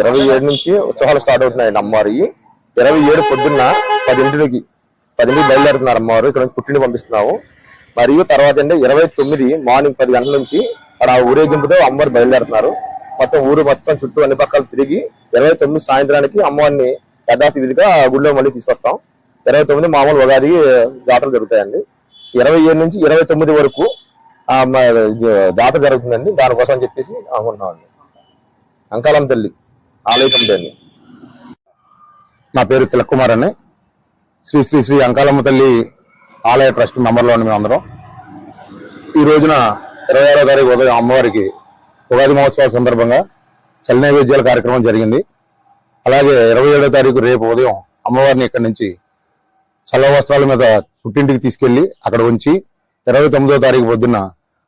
ఇరవై ఏడు నుంచి ఉత్సవాలు స్టార్ట్ అవుతున్నాయండి అమ్మవారి. ఇరవై ఏడు పొద్దున్న పదింటికి పదింటికి బయలుదేరుతున్నారు అమ్మవారు. ఇక్కడ నుంచి పుట్టిని పంపిస్తున్నాము. మరియు తర్వాత అంటే ఇరవై తొమ్మిది మార్నింగ్ పది గంటల నుంచి అక్కడ ఊరేగింపుతో అమ్మవారు బయలుదేరుతున్నారు. మొత్తం ఊరు మొత్తం చుట్టూ అన్ని పక్కలు తిరిగి ఇరవై తొమ్మిది సాయంత్రానికి అమ్మవారిని యథాస్థితిగా విధిగా గుడిలో మళ్ళీ తీసుకొస్తాం. ఇరవై తొమ్మిది మామూలు ఉగాది జాతరలు జరుగుతాయండి. ఇరవై ఏడు నుంచి ఇరవై తొమ్మిది వరకు ఆ, జాతర జరుగుతుందండి. దానికోసం అని చెప్పేసి అనుకుంటున్నామండి. అంకాలం తల్లి ఆలయ తల్లి. నా పేరు తిలక్ కుమార్ అని శ్రీ శ్రీ శ్రీ అంకాలమ్మ తల్లి ఆలయ ట్రస్ట్ మెంబర్లో మేము అందరం ఈ రోజున ఇరవై ఆరో తారీఖు ఉదయం అమ్మవారికి ఉగాది మహోత్సవాల సందర్భంగా చలి నైవేద్యాల కార్యక్రమం జరిగింది. అలాగే ఇరవై ఏడో తారీఖు రేపు ఉదయం అమ్మవారిని ఇక్కడి నుంచి చల్ల వస్త్రాల మీద పుట్టింటికి తీసుకెళ్ళి అక్కడ ఉంచి ఇరవై తొమ్మిదో తారీఖు పొద్దున్న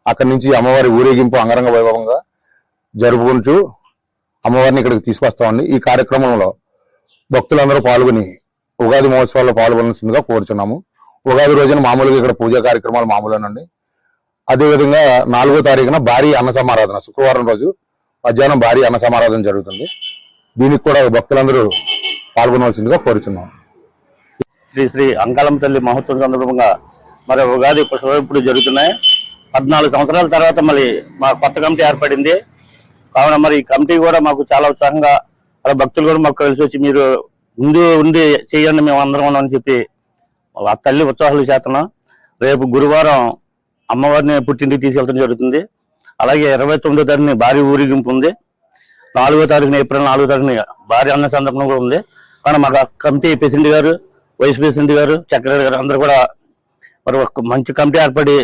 అక్కడి నుంచి అమ్మవారి ఊరేగింపు అంగరంగ వైభవంగా జరుపుకుంటూ అమ్మవారిని ఇక్కడికి తీసుకొస్తామండి ఈ కార్యక్రమంలో భక్తులందరూ పాల్గొని ఉగాది మహోత్సవాల్లో పాల్గొనాల్సిందిగా కోరుచున్నాము. ఉగాది రోజున మామూలుగా ఇక్కడ పూజా కార్యక్రమాలు మామూలేనండి. అదేవిధంగా నాలుగో తారీఖున భారీ అన్న సమారాధన శుక్రవారం రోజు మధ్యాహ్నం భారీ అన్న సమారాధన జరుగుతుంది. దీనికి కూడా భక్తులందరూ పాల్గొనవలసిందిగా కోరుచున్నాం శ్రీ శ్రీ అంకాలం తల్లి మహోత్సవం సందర్భంగా మరి ఉగాది పుష్ప ఇప్పుడు జరుగుతున్నాయి. పద్నాలుగు సంవత్సరాల తర్వాత మళ్ళీ మా కొత్త కమిటీ ఏర్పడింది. కావున మరి ఈ కమిటీ కూడా మాకు చాలా ఉత్సాహంగా అలా భక్తులు కూడా మాకు కలిసి వచ్చి మీరు ముందు ఉండి చేయండి మేము అందరం ఉన్నామని చెప్పి ఆ తల్లి ఉత్సాహాలు చేస్తున్నాం. రేపు గురువారం అమ్మవారిని పుట్టింటికి తీసుకెళ్ళడం జరుగుతుంది. అలాగే ఇరవై తొమ్మిదో తారీఖుని భారీ ఊరేగింపు ఉంది. నాలుగో తారీఖున ఏప్రిల్ నాలుగో తారీఖున భారీ అన్న సందర్భం కూడా ఉంది. కానీ మాకు ఆ committee president garu vice president garu secretary garu అందరూ కూడా మరి ఒక మంచి కమిటీ ఏర్పడి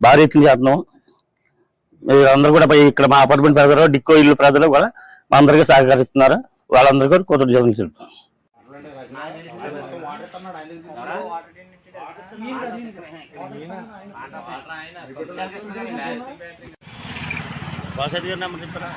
భారీ ఎత్తున చేస్తున్నాం. మీరు అందరూ కూడా ఇక్కడ మా అపార్ట్మెంట్ ప్రజలు డిక్కో ఇల్లు ప్రజలు కూడా మా అందరికీ సహకరిస్తున్నారు. వాళ్ళందరూ కూడా కృతజ్ఞతలు చెప్తున్నాం వాసరి గారి నెంబర్ చెప్తారా